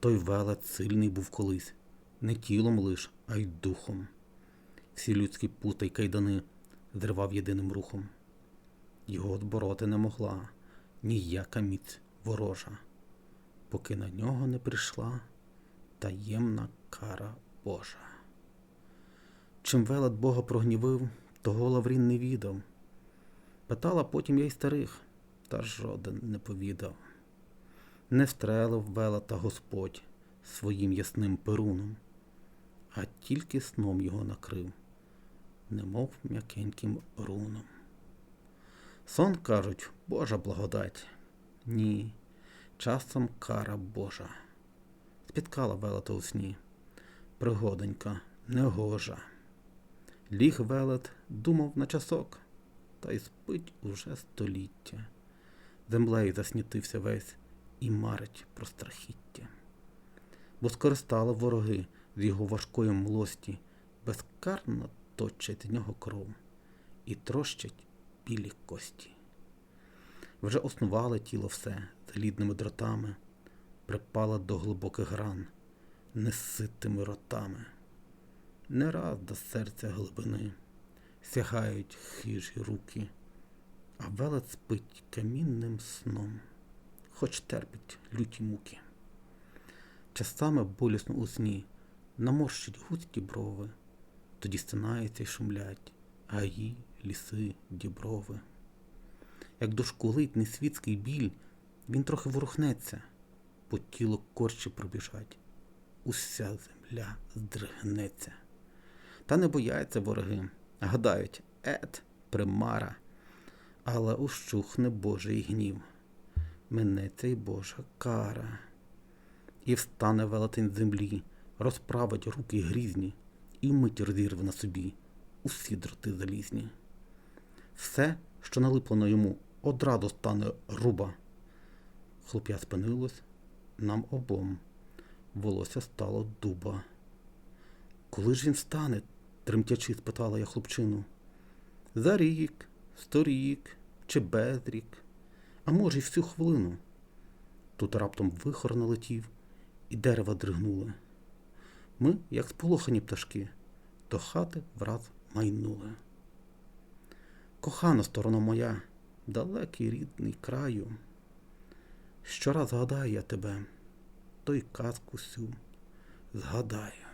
Той велет сильний був колись, не тілом лиш, а й духом. Всі людські пута й кайдани зривав єдиним рухом. Його збороти не могла ніяка міць ворожа, поки на нього не прийшла таємна кара Божа. Чим велет Бога прогнівив, того Лаврін не відав. Питала потім я й старих, та жоден не повідав. Не встрелив велета Господь своїм ясним перуном, а тільки сном його накрив, немов м'якеньким руном. Сон, кажуть, Божа благодать. Ні, часом кара Божа. Спіткала велета у сні, пригоденька, негожа. Ліг велет, думав на часок, та й спить уже століття. Землею заснітився весь і марить про страхіття. Бо скористали вороги з його важкої млості, безкарно точать з нього кров і трощать білі кості. Вже основали тіло все залідними дротами, припало до глибоких ран неситими ротами. Не раз до серця глибини сягають хижі руки, а велет спить камінним сном, хоч терпить люті муки. Часами болісно у сні наморщить густі брови, тоді стинаються й шумлять гаї, ліси, діброви. Як дошкулить несвітський біль, він трохи ворухнеться, по тілу корчі пробіжать, уся земля здригнеться. Та не бояться вороги, гадають, ет, примара, але ущухне Божий гнів, минеться й Божа кара. І встане велетень землі, розправить руки грізні, і мить розірве на собі усі дроти залізні. Все, що налипло на йому, одразу стане руба. Хлоп'я спинилось нам обом, волосся стало дуба. Коли ж він встане? тремтячи, спитала я хлопчину. За рік, сторік чи безрік, а може, й всю хвилину. Тут раптом вихор налетів, і дерева дригнули. Ми, як сполохані пташки, до хати враз майнули. Кохана сторона моя, далекий рідний краю. Щораз згадаю я тебе, той казку сю згадаю.